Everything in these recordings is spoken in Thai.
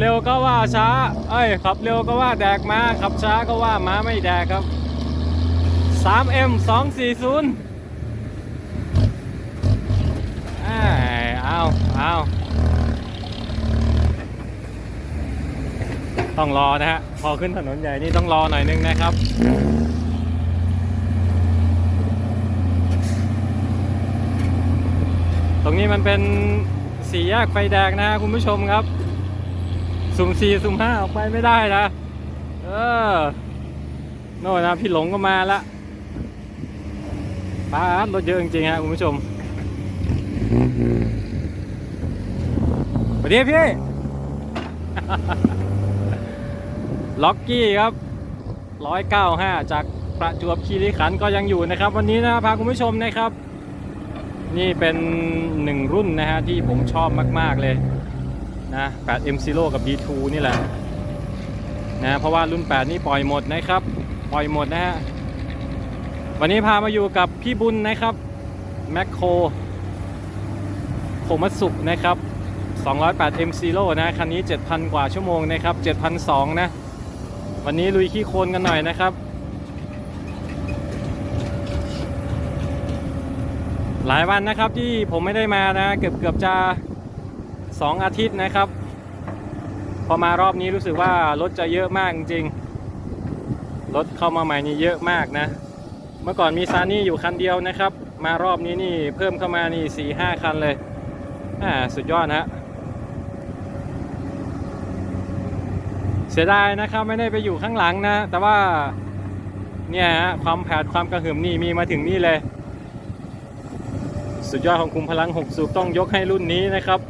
เร็วก็ว่าช้า เอ้ย ขับเร็วก็ว่าแดกมา ขับช้าก็ว่ามาไม่แดกครับ 3M 240อ้ายเอาเอาต้องรอนะฮะ พอขึ้นถนนใหญ่นี่ต้องรอหน่อยนึงนะครับตรงนี้มันเป็นสี่แยกไฟแดงนะฮะคุณผู้ชมครับ สุ่มสี่สุ่มห้าออกไปไม่ได้นะ เออ โน่นนะพี่หลงก็มาละป้ารถเยอะจริงๆฮะคุณผู้ชมสวัสดีพี่ ล็อกกี้ครับ195จากประจวบคีรีขันธ์ก็ยังอยู่นะครับ วันนี้นะพาคุณผู้ชมนะครับ นี่เป็นหนึ่งรุ่นนะฮะที่ผมชอบมาก ๆเลย นะ 8M Zero กับ B2 นี่แหละนะเพราะว่ารุ่น 8 นี่ปล่อยหมดนะครับ ปล่อยหมดนะฮะ วันนี้พามาอยู่กับพี่บุญนะครับแมคโครโคมัสุนะครับ 208M Zero นะ คันนี้ 7,000 กว่าชั่วโมงนะครับ7,200นะ วันนี้ลุยขี้โคลนกันหน่อยนะครับ หลายวันนะครับที่ผมไม่ได้มานะ เกือบเกือบจะ 2 อาทิตย์นะครับ พอมารอบนี้รู้สึกว่ารถจะเยอะมากจริงรถเข้ามาใหม่นี่เยอะมากนะ เมื่อก่อนมีซานี่อยู่คันเดียวนะครับ มารอบนี้นี่เพิ่มเข้ามานี่สี่ห้าคันเลยอ่าสุดยอดนะฮะเสียดายนะครับไม่ได้ไปอยู่ข้างหลังนะ แต่ว่าเนี่ยฮะความแผดความกระหึ่มนี่มีมาถึงนี่เลย สุดยอดของคุมพลัง 6 สูบต้องยกให้รุ่นนี้นะครับ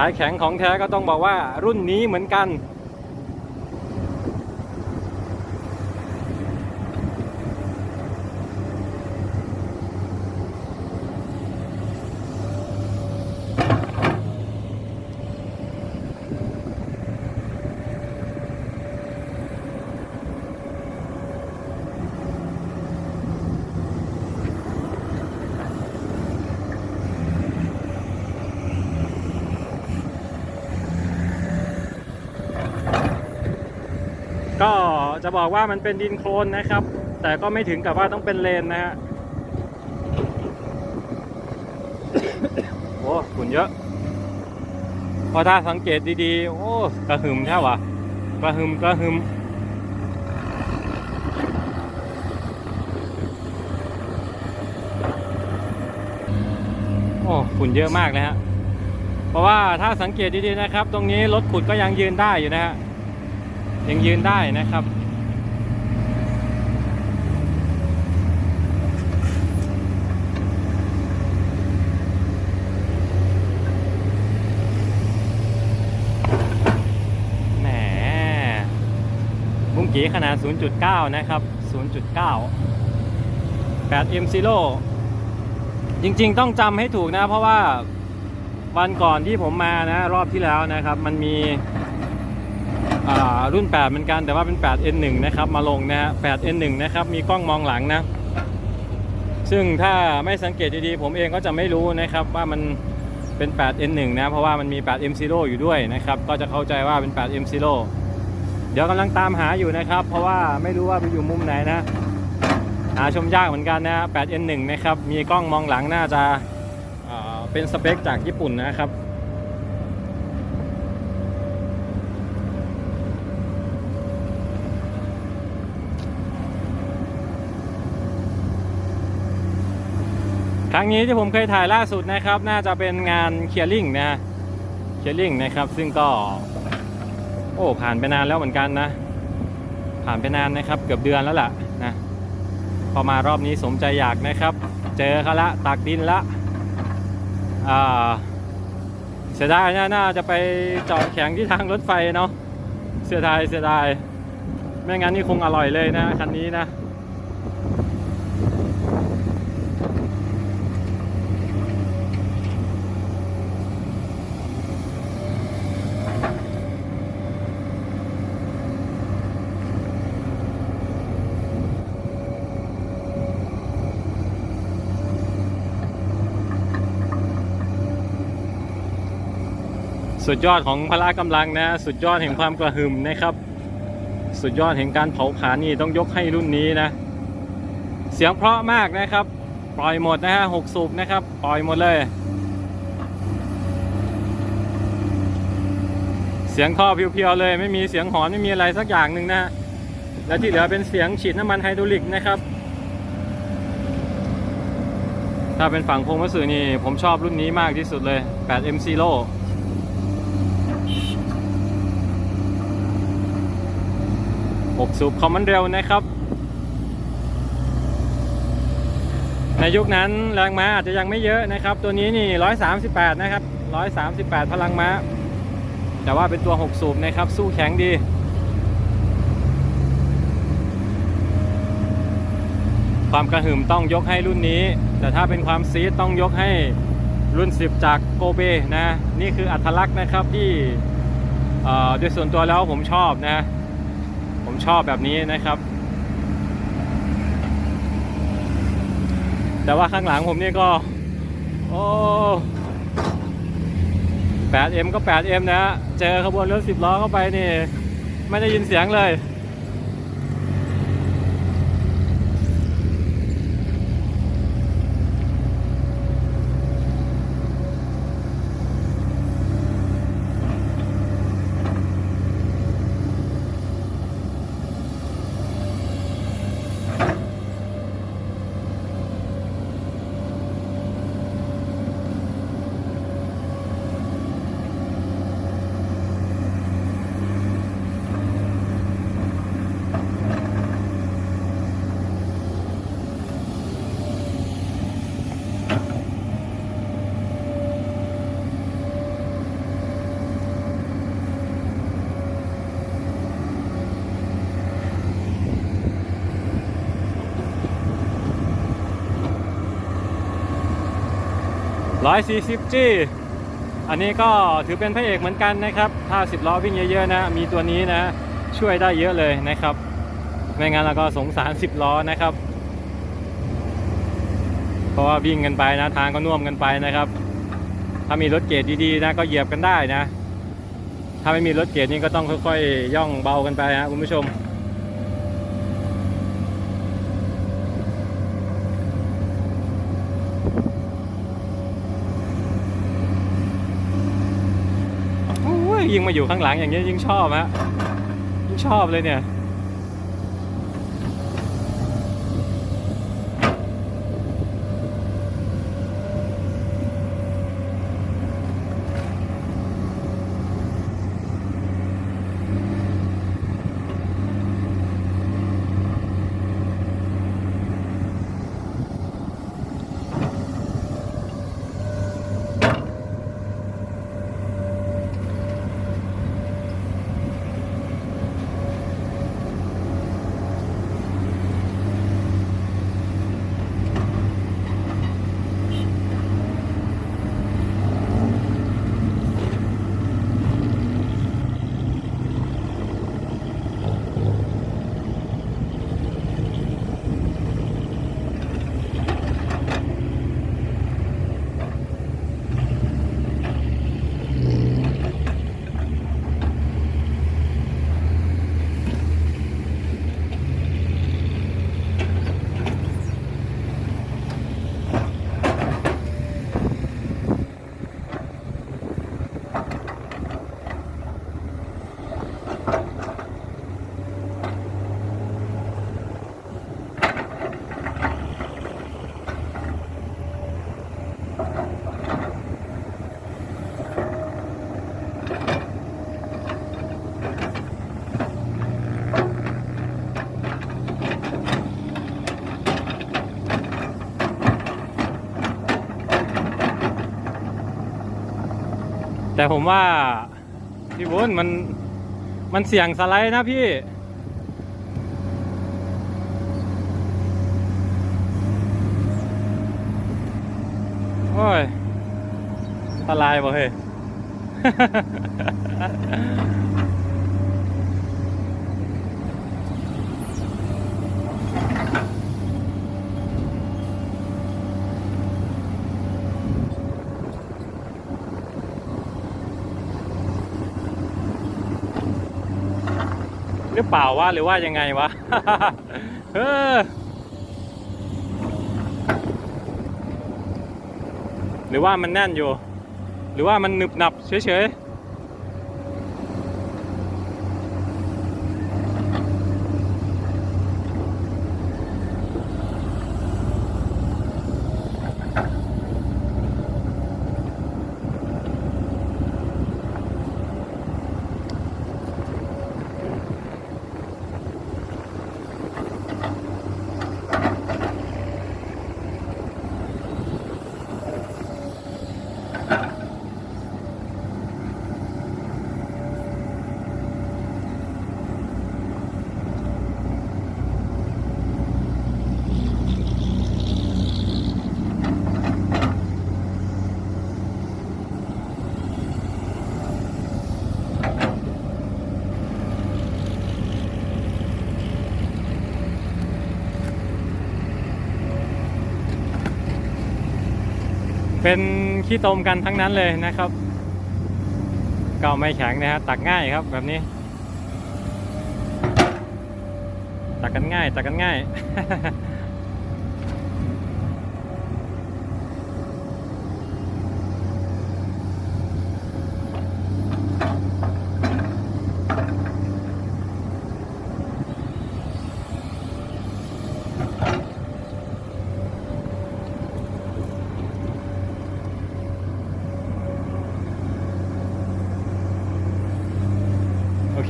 สายแข็งของแท้ก็ต้องบอกว่ารุ่นนี้เหมือนกัน ก็ จะบอกว่ามันเป็นดินโคลนนะครับ แต่ก็ไม่ถึงกับว่าต้องเป็นเลนนะฮะโอ้ฝุ่นเยอะ พอถ้าสังเกตดีๆ โอ้กระหึ่มแท้วะกระหึ่มกระหึ่มโอ้ฝุ่นเยอะมากเลยฮะเพราะว่าถ้าสังเกตดีๆนะครับ ตรงนี้รถขุดก็ยังยืนได้อยู่นะฮะยังยืนได้นะครับ แหม บุ้งกีขนาด 0.9 นะครับ 0.9 8M Zero จริง ๆ ต้องจำให้ถูกนะ เพราะว่าวันก่อนที่ผมมานะ รอบที่แล้วนะครับ มันมีรุ่น 8 เหมือนกันแต่ว่าเป็น 8N1 นะครับ มาลงนะฮะ 8N1 นะครับ มีกล้องมองหลังนะ ซึ่งถ้าไม่สังเกตดีๆ ผมเองก็จะไม่รู้นะครับว่ามันเป็น 8N1 นะ เพราะว่ามันมี 8M0 อยู่ด้วยนะครับ ก็จะเข้าใจว่าเป็น 8M0 ดี๋ยวกำลังตามหาอยู่นะครับ เพราะว่าไม่รู้ว่าไปอยู่มุมไหนนะ หาชมยากเหมือนกันนะ 8N1 นะครับ มีกล้องมองหลังน่าจะเป็นสเปคจากญี่ปุ่นนะครับครั้งนี้ที่ผมเคยถ่ายล่าสุดนะครับ น่าจะเป็นงานเคียร์ลิงนะเคียร์ลิงนะครับ ซึ่งก็ โอ้ผ่านไปนานแล้วเหมือนกันนะ ผ่านไปนานนะครับเกือบเดือนแล้วล่ะนะพอมารอบนี้สมใจอยากนะครับ เจอเขาละตักดินละอ่าเสียดายนะน่าจะไปจอดแข็งที่ทางรถไฟเนาะเสียดายเสียดายไม่งั้นนี่คงอร่อยเลยนะคันนี้นะ สุดยอดของพละกำลังนะ สุดยอดแห่งความกระหึ่มนะครับ สุดยอดแห่งการเผาผลาญนี่ต้องยกให้รุ่นนี้นะ เสียงเพราะมากนะครับ ปล่อยหมดนะฮะหกสูบนะครับ ปล่อยหมดเลย เสียงท่อเพียวๆเลย ไม่มีเสียงหอนไม่มีอะไรสักอย่างหนึ่งนะฮะและที่เหลือเป็นเสียงฉีดน้ำมันไฮดรอลิกนะครับ ถ้าเป็นฝั่งพงมัตสึนี่ผมชอบรุ่นนี้มากที่สุดเลย 8M Zero 6 สูบคอมมันเร็วนะครับ ในยุคนั้นแรงม้าอาจจะยังไม่เยอะนะครับ ตัวนี้นี่ 138 นะครับ 138 พลังม้า แต่ว่าเป็นตัว 6 สูบนะครับ สู้แข็งดีความกระหึ่มต้องยกให้รุ่นนี้ แต่ถ้าเป็นความซีดต้องยกให้รุ่น 10 จากโกเบนะ นี่คืออัตลักษณ์นะครับที่โดยส่วนตัวแล้วผมชอบนะ ผมชอบแบบนี้นะครับ แต่ว่าข้างหลังผมนี่ก็ โอ้ 8M ก็ 8M นะ เจอขบวนรถ10ล้อเข้าไปนี่ ไม่ได้ยินเสียงเลย 140G อันนี้ก็ถือเป็นพระเอกเหมือนกันนะครับ ถ้า 10 ล้อวิ่งเยอะๆนะ มีตัวนี้นะ ช่วยได้เยอะเลยนะครับ ไม่งั้นเราก็สงสาร 10 ล้อนะครับ เพราะว่าวิ่งกันไปนะ ทางก็น่วมกันไปนะครับ ถ้ามีรถเกรดดีๆนะ ก็เหยียบกันได้นะ ถ้าไม่มีรถเกรดนี่ก็ต้องค่อยๆ ย่องเบากันไปนะคุณผู้ชม โอ้ ยยิงมาอยู่ข้างหลังอย่างนี้ยยิ่งชอบฮะยิ่งชอบเลยเนี่ย แต่ผมว่า พี่บุญมันมันเสี่ยงสไลด์นะพี่ โอ้ยอันตายบ่เฮ้ย เปล่าวะหรือว่ายังไงวะเออหรือว่ามันแน่นอยู่ หรือว่ามันหนึบหนับเฉยๆ เป็นขี้ตมกันทั้งนั้นเลยนะครับเก่าไม่แข็งนะฮะตักง่ายครับแบบนี้ ตักกันง่าย ตักกันง่าย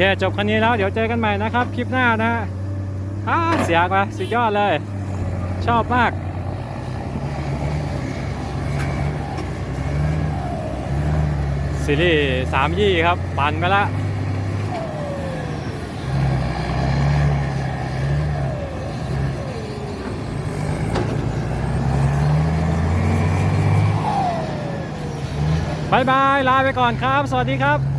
เค จบคันนี้แล้ว เดี๋ยวเจอกันใหม่นะครับ คลิปหน้านะฮะอ่าเสียงมาสุดยอดเลย ชอบมากซีรีส์สามยี่ครับ ปั่นไปละบายบาย ลาไปก่อนครับ สวัสดีครับ